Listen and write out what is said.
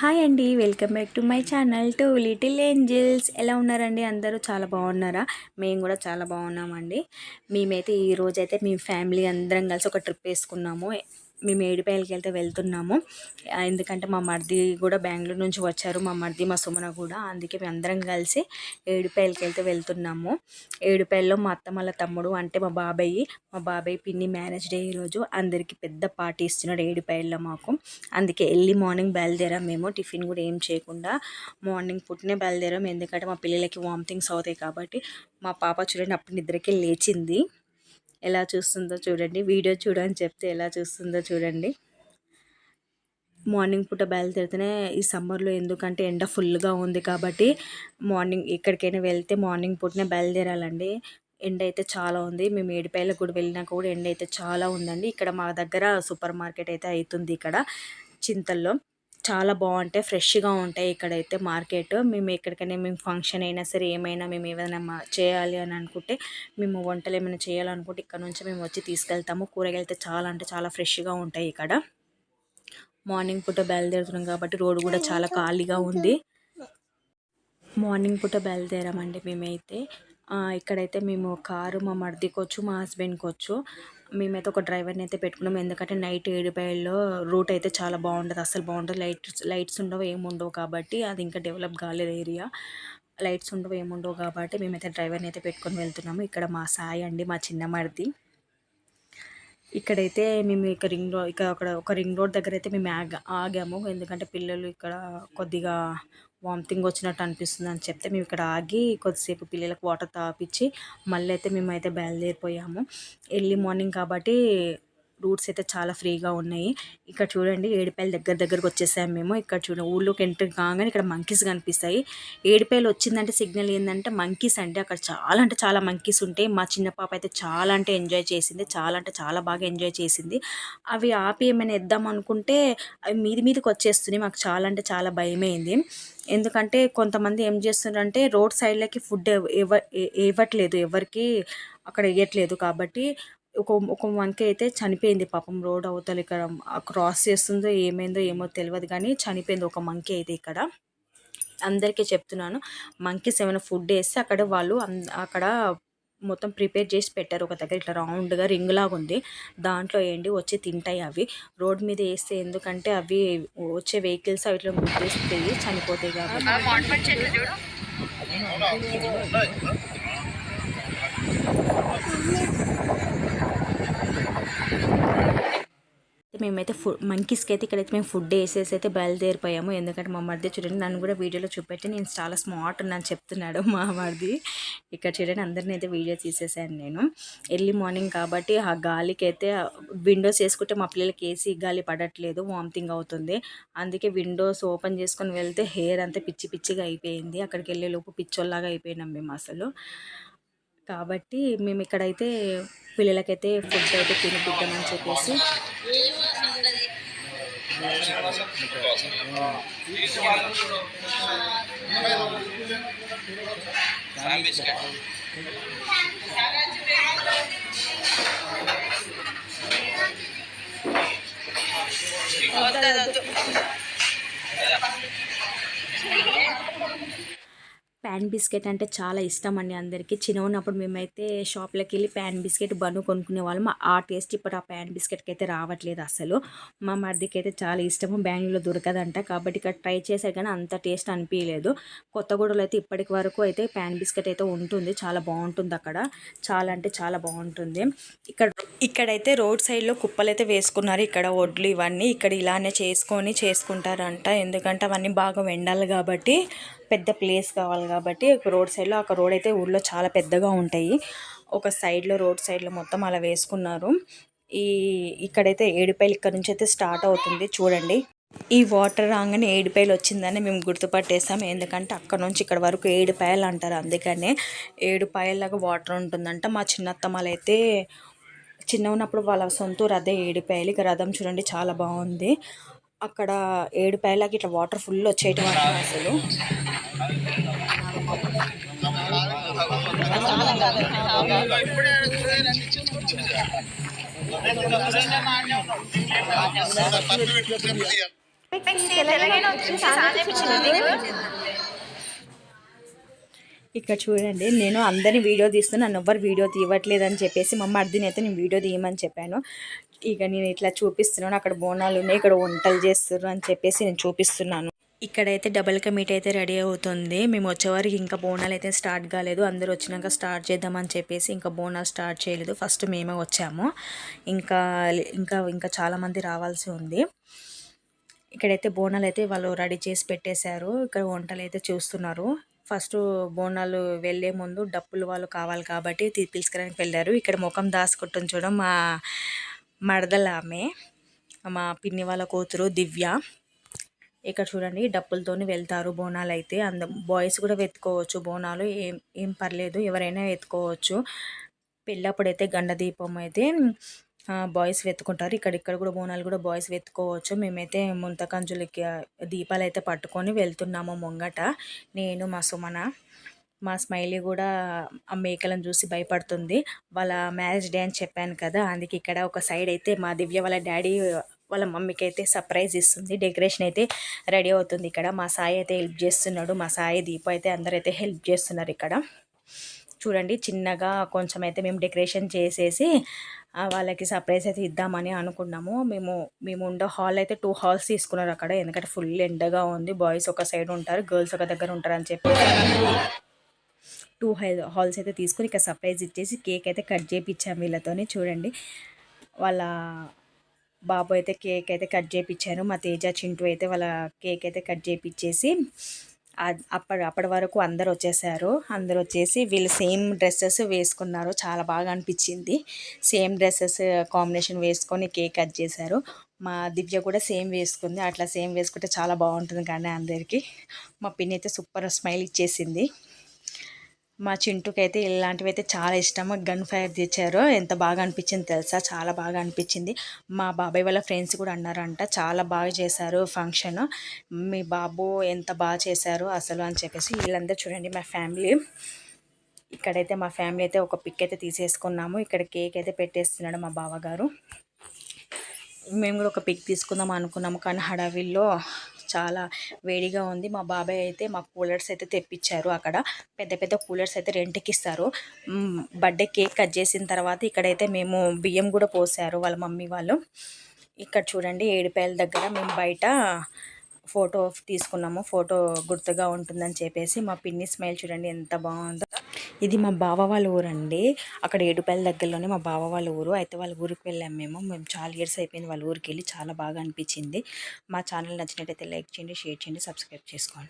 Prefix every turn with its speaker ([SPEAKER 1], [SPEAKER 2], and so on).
[SPEAKER 1] Hi అండి welcome back to my channel to little angels. ఎలా ఉన్నారండి? అందరూ చాలా బాగున్నారా? మేము కూడా చాలా బాగున్నామండి. మేమైతే ఈ రోజైతే ఫ్యామిలీ అందరం కలిసి ఒక ట్రిప్ వేసుకున్నాము. మేము ఏడిపాయలకి వెళ్తే వెళ్తున్నాము. ఎందుకంటే మా మరిది కూడా బెంగళూరు నుంచి వచ్చారు. మా మరిది మా సుమన కూడా. అందుకే మేము అందరం కలిసి ఏడిపాయలకి వెళ్తే వెళ్తున్నాము. ఏడిపాయల్లో మా అత్త వాళ్ళ తమ్ముడు అంటే మా బాబాయ్. మా బాబాయ్ పిన్ని మ్యారేజ్ డే ఈరోజు అందరికీ పెద్ద పార్టీ ఇస్తున్నాడు ఏడిపాయల్లో మాకు. అందుకే వెళ్ళి మార్నింగ్ బయలుదేరాం మేము. టిఫిన్ కూడా ఏం చేయకుండా మార్నింగ్ పుట్టినే బయలుదేరాం. ఎందుకంటే మా పిల్లలకి వామిటింగ్స్ అవుతాయి కాబట్టి మా పాప చూడండి అప్పుడు నిద్రకే లేచింది. ఎలా చూస్తుందో చూడండి. వీడియో చూడని చెప్తే ఎలా చూస్తుందో చూడండి. మార్నింగ్ పూట బయలుదేరితేనే ఈ సమ్మర్లో ఎందుకంటే ఎండ ఫుల్గా ఉంది కాబట్టి మార్నింగ్ ఎక్కడికైనా వెళ్తే మార్నింగ్ పూటనే బయలుదేరాలండి. ఎండ అయితే చాలా ఉంది. మేము ఏడిపాయలకు కూడా వెళ్ళినాక కూడా ఎండ అయితే చాలా ఉందండి. ఇక్కడ మా దగ్గర సూపర్ మార్కెట్ అయితే అవుతుంది ఇక్కడ చింతల్లో. చాలా బాగుంటాయి ఫ్రెష్గా ఉంటాయి ఇక్కడైతే మార్కెట్. మేము ఎక్కడికైనా మేము ఫంక్షన్ అయినా సరే ఏమైనా మేము ఏమైనా మా- చేయాలి అని అనుకుంటే మేము వంటలు ఏమైనా చేయాలనుకుంటే ఇక్కడ నుంచి మేము వచ్చి తీసుకెళ్తాము. కూరగాయలు అయితే చాలా అంటే చాలా ఫ్రెష్గా ఉంటాయి ఇక్కడ. మార్నింగ్ పూట బయలుదేరుతున్నాం కాబట్టి రోడ్డు కూడా చాలా ఖాళీగా ఉంది. మార్నింగ్ పూట బయలుదేరామండి మేమైతే. ఇక్కడైతే మేము కారు మా మర్దికొచ్చు మా హస్బెండ్కి వచ్చు మేమైతే ఒక డ్రైవర్ని అయితే పెట్టుకున్నాం. ఎందుకంటే నైట్ ఏడుపాయల్లో రూట్ అయితే చాలా బాగుంటుంది. అసలు బాగుంటుంది. లైట్స్ లైట్స్ ఉండవు ఏముండవు కాబట్టి అది ఇంకా డెవలప్ కాలేదు ఏరియా. లైట్స్ ఉండవు ఏముండవు కాబట్టి మేమైతే డ్రైవర్ని అయితే పెట్టుకొని వెళ్తున్నాము. ఇక్కడ మా సాయి అండి మా చిన్నమడిది ఇక్కడైతే మేము ఇక రింగ్ రోడ్ ఇక్కడ అక్కడ ఒక రింగ్ రోడ్ దగ్గర అయితే మేము ఆగా ఆగాము. ఎందుకంటే పిల్లలు ఇక్కడ కొద్దిగా వామిటింగ్ వచ్చినట్టు అనిపిస్తుంది అని చెప్తే మేము ఇక్కడ ఆగి కొద్దిసేపు పిల్లలకు వాటర్ తాపించి మళ్ళీ అయితే మేము అయితే బయలుదేరిపోయాము. ఎర్లీ మార్నింగ్ కాబట్టి రూట్స్ అయితే చాలా ఫ్రీగా ఉన్నాయి. ఇక్కడ చూడండి ఏడిపాయలు దగ్గర దగ్గరకు వచ్చేసాము మేము. ఇక్కడ చూడండి ఊళ్ళోకి ఎంటర్ కాగానే ఇక్కడ మంకీస్ కనిపిస్తాయి. ఏడిపాయలు వచ్చిందంటే సిగ్నల్ ఏంటంటే మంకీస్ అంటే అక్కడ చాలా అంటే చాలా మంకీస్ ఉంటాయి. మా చిన్న పాప అయితే చాలా అంటే ఎంజాయ్ చేసింది. చాలా అంటే చాలా బాగా ఎంజాయ్ చేసింది. అవి ఆపి ఏమైనా ఇద్దాం అనుకుంటే అవి మీది మీదకి వచ్చేస్తున్నాయి. మాకు చాలా అంటే చాలా భయమైంది. ఎందుకంటే కొంతమంది ఏం చేస్తున్నారంటే రోడ్ సైడ్లకి ఫుడ్ ఇవ్వ ఇవ్వట్లేదు. ఎవరికి అక్కడ ఇవ్వట్లేదు కాబట్టి ఒక ఒక మంకీ అయితే చనిపోయింది పాపం. రోడ్ అవతల ఇక్కడ క్రాస్ చేస్తుందో ఏమైందో ఏమో తెలియదు కానీ చనిపోయింది ఒక మంకీ అయితే ఇక్కడ. అందరికీ చెప్తున్నాను మంకీస్ ఏమైనా ఫుడ్ వేస్తే అక్కడ వాళ్ళు అక్కడ మొత్తం ప్రిపేర్ చేసి పెట్టారు. ఒక దగ్గర ఇట్లా రౌండ్గా రింగ్ లాగా ఉంది. దాంట్లో ఏంటి వచ్చి తింటాయి అవి. రోడ్ మీద వేస్తే ఎందుకంటే అవి వచ్చే వెహికల్స్ అవి ఇట్లా గుర్తిస్తాయి చనిపోతాయి కాబట్టి. మేమైతే ఫుడ్ మంకీస్కి అయితే ఇక్కడైతే మేము ఫుడ్ వేసేసి అయితే బయలుదేరిపోయాము. ఎందుకంటే మా మరిది చూడండి నన్ను కూడా వీడియోలో చూపెట్టి నేను చాలా స్మార్ట్ ఉన్నాను చెప్తున్నాడు మా మరిది. ఇక్కడ చూడండి అందరిని అయితే వీడియో తీసేసాను నేను. ఎర్లీ మార్నింగ్ కాబట్టి ఆ గాలికి అయితే విండోస్ వేసుకుంటే మా పిల్లలకి ఏసీ గాలి పడట్లేదు వామిటింగ్ అవుతుంది. అందుకే విండోస్ ఓపెన్ చేసుకొని వెళ్తే హెయిర్ అంతా పిచ్చి పిచ్చిగా అయిపోయింది. అక్కడికి వెళ్ళే లోపు పిచ్చోల్లాగా అయిపోయినాం మేము అసలు. కాబట్టి మేము ఇక్కడైతే పిల్లలకైతే ఫుడ్ అయితే తినిపిద్దామని చెప్పేసి. ప్యాన్ బిస్కెట్ అంటే చాలా ఇష్టం అండి అందరికీ. చిన్న ఉన్నప్పుడు మేమైతే షాప్లోకి వెళ్ళి ప్యాన్ బిస్కెట్ బను కొనుక్కునే వాళ్ళం. ఆ టేస్ట్ ఇప్పుడు ఆ ప్యాన్ బిస్కెట్కి అయితే రావట్లేదు అసలు. మా మర్దికి అయితే చాలా ఇష్టము. బెంగళూరులో దొరకదంట కాబట్టి ఇక్కడ ట్రై చేసే కానీ అంత టేస్ట్ అనిపించలేదు కొత్తగూడలో అయితే ఇప్పటికి వరకు అయితే ప్యాన్ బిస్కెట్ అయితే ఉంటుంది. చాలా బాగుంటుంది అక్కడ. చాలా అంటే చాలా బాగుంటుంది. ఇక్కడ ఇక్కడైతే రోడ్ సైడ్లో కుప్పలు అయితే వేసుకున్నారు. ఇక్కడ వడ్లు ఇవన్నీ. ఇక్కడ ఇలానే చేసుకొని చేసుకుంటారంట. ఎందుకంటే అవన్నీ బాగా వెండాలి కాబట్టి పెద్ద ప్లేస్ కావాలి కాబట్టి ఒక రోడ్ సైడ్లో ఒక రోడ్ అయితే ఊళ్ళో చాలా పెద్దగా ఉంటాయి. ఒక సైడ్లో రోడ్ సైడ్లో మొత్తం అలా వేసుకున్నారు. ఈ ఇక్కడైతే ఏడుపాయలు ఇక్కడ నుంచి అయితే స్టార్ట్ అవుతుంది. చూడండి. ఈ వాటర్ రాగానే ఏడుపాయలు వచ్చిందని మేము గుర్తుపట్టేసాం ఎందుకంటే అక్కడ నుంచి ఇక్కడ వరకు ఏడుపాయలు అంటారు. అందుకనే ఏడుపాయలాగా వాటర్ ఉంటుందంట. మా చిన్నత్తమ్మలు అయితే చిన్న ఉన్నప్పుడు వాళ్ళ సొంతూరు అదే ఏడుపాయలు. ఇక రథం చూడండి చాలా బాగుంది. అక్కడ ఏడుపాయలకి ఇట్లా వాటర్ ఫుల్ వచ్చేయటం అసలు. ఇక్కడ చూడండి నేను అందరిని వీడియో తీస్తున్నా నన్ను ఎవ్వరు వీడియో తీయట్లేదు అని చెప్పేసి మా మర్దిని అయితే నేను వీడియో తీయమని చెప్పాను. ఇక నేను ఇట్లా చూపిస్తున్నాను అక్కడ బోనాలు ఉన్నాయి ఇక్కడ వంటలు చేస్తున్నారు అని చెప్పేసి నేను చూపిస్తున్నాను. ఇక్కడైతే డబల్ కా మీట్ అయితే రెడీ అవుతుంది. మేము వచ్చేవారికి ఇంకా బోనాలు అయితే స్టార్ట్ కాలేదు. అందరూ వచ్చినాక స్టార్ట్ చేద్దామని చెప్పేసి ఇంకా బోనాలు స్టార్ట్ చేయలేదు. ఫస్ట్ మేమే వచ్చాము. ఇంకా ఇంకా ఇంకా చాలామంది రావాల్సి ఉంది. ఇక్కడైతే బోనాలు అయితే వాళ్ళు రెడీ చేసి పెట్టేశారు. ఇక్కడ వంటలు అయితే చూస్తున్నారు. ఫస్ట్ బోనాలు వెళ్ళే ముందు డప్పులు వాళ్ళు కావాలి కాబట్టి తీసుకురానికి పిలుచుకోవడానికి వెళ్ళారు. ఇక్కడ ముఖం దాచుకుంటుంది చూడడం మా మడదలామె ఆమె. మా పిన్ని వాళ్ళ కూతురు దివ్య. ఇక్కడ చూడండి డప్పులతోని వెళ్తారు బోనాలు అయితే అంద బాయ్స్ కూడా వెతుకోవచ్చు బోనాలు. ఏం ఏం పర్లేదు ఎవరైనా వెతుకోవచ్చు. పెళ్ళప్పుడైతే గండ దీపం అయితే బాయ్స్ వెతుకుంటారు. ఇక్కడ ఇక్కడ కూడా బోనాలు కూడా బాయ్స్ వెతుకోవచ్చు. మేమైతే ముంతకంజులకి దీపాలు అయితే పట్టుకొని వెళ్తున్నాము ముంగట. నేను మా సుమన మా స్మైలీ కూడా ఆ మేకలను చూసి భయపడుతుంది. వాళ్ళ మ్యారేజ్ డే అని చెప్పాను కదా అందుకే ఇక్కడ ఒక సైడ్ అయితే మా దివ్య వాళ్ళ డాడీ వాళ్ళ మమ్మీకి అయితే సర్ప్రైజ్ ఇస్తుంది. డెకరేషన్ అయితే రెడీ అవుతుంది ఇక్కడ. మా సాయి అయితే హెల్ప్ చేస్తున్నాడు. మా సాయి దీప అయితే అందరైతే హెల్ప్ చేస్తున్నారు ఇక్కడ. చూడండి చిన్నగా కొంచెం అయితే మేము డెకరేషన్ చేసేసి వాళ్ళకి సర్ప్రైజ్ అయితే ఇద్దామని అనుకున్నాము. మేము మేము ఉండే హాల్ అయితే టూ హాల్స్ తీసుకున్నారు అక్కడ. ఎందుకంటే ఫుల్ ఎండగా ఉంది. బాయ్స్ ఒక సైడ్ ఉంటారు గర్ల్స్ ఒక దగ్గర ఉంటారు అని చెప్పి. టూ హై హాల్స్ అయితే తీసుకుని ఇక్కడ సర్ప్రైజ్ ఇచ్చేసి కేక్ అయితే కట్ చేయించాము వీళ్ళతోని. చూడండి వాళ్ళ బాబు అయితే కేక్ అయితే కట్ చేయించాను మా తేజ చింటూ అయితే వాళ్ళ కేక్ అయితే కట్ చేయించేసి అప్పటి అప్పటి వరకు అందరు వచ్చేసారు అందరు వచ్చేసి వీళ్ళు సేమ్ డ్రెస్సెస్ వేసుకున్నారు. చాలా బాగా అనిపించింది సేమ్ డ్రెస్సెస్ కాంబినేషన్ వేసుకొని కేక్ కట్ చేశారు. మా దివ్య కూడా సేమ్ వేసుకుంది. అట్లా సేమ్ వేసుకుంటే చాలా బాగుంటుంది కానీ అందరికీ. మా పిన్ని అయితే సూపర్ స్మైల్ ఇచ్చేసింది. మా చింటుకి అయితే ఇలాంటివి అయితే చాలా ఇష్టం గన్ ఫైర్ తెచ్చారు. ఎంత బాగా అనిపించింది తెలుసా? చాలా బాగా అనిపించింది. మా బాబాయ్ వాళ్ళ ఫ్రెండ్స్ కూడా అన్నారంట. చాలా బాగా చేశారు ఫంక్షన్. మీ బాబు ఎంత బాగా చేశారు అసలు అని చెప్పేసి వీళ్ళందరూ చూడండి మా ఫ్యామిలీ. ఇక్కడైతే మా ఫ్యామిలీ అయితే ఒక పిక్ అయితే తీసేసుకున్నాము. ఇక్కడ కేక్ అయితే పెట్టేస్తున్నాడు మా బావగారు. మేము కూడా ఒక పిక్ తీసుకుందాం అనుకున్నాము. కానీ హడావిల్లో చాలా వేడిగా ఉంది. మా బాబాయ్ అయితే మా కూలర్స్ అయితే తెప్పించారు అక్కడ. పెద్ద పెద్ద కూలర్స్ అయితే రెంట్కి ఇస్తారు బర్త్డే కేక్ కట్ చేసిన తర్వాత ఇక్కడైతే మేము బియ్యం కూడా పోసారు వాళ్ళ మమ్మీ వాళ్ళు. ఇక్కడ చూడండి ఏడుపాయల దగ్గర మేము బయట ఫోటో తీసుకున్నాము. ఫోటో గుర్తుగా ఉంటుందని చెప్పేసి మా పిన్ని స్మైల్ చూడండి ఎంత బాగుందో. ఇది మా బావ వాళ్ళ ఊరండి. అక్కడ ఏడుపల్లి దగ్గరలోనే మా బావ వాళ్ళ ఊరు. అయితే వాళ్ళ ఊరికి వెళ్ళాము మేము. మేము చాలా ఇయర్స్ అయిపోయింది వాళ్ళ ఊరికి వెళ్ళి. చాలా బాగా అనిపించింది. మా ఛానల్ నచ్చినట్టయితే లైక్ చేయండి షేర్ చేయండి సబ్స్క్రైబ్ చేసుకోండి.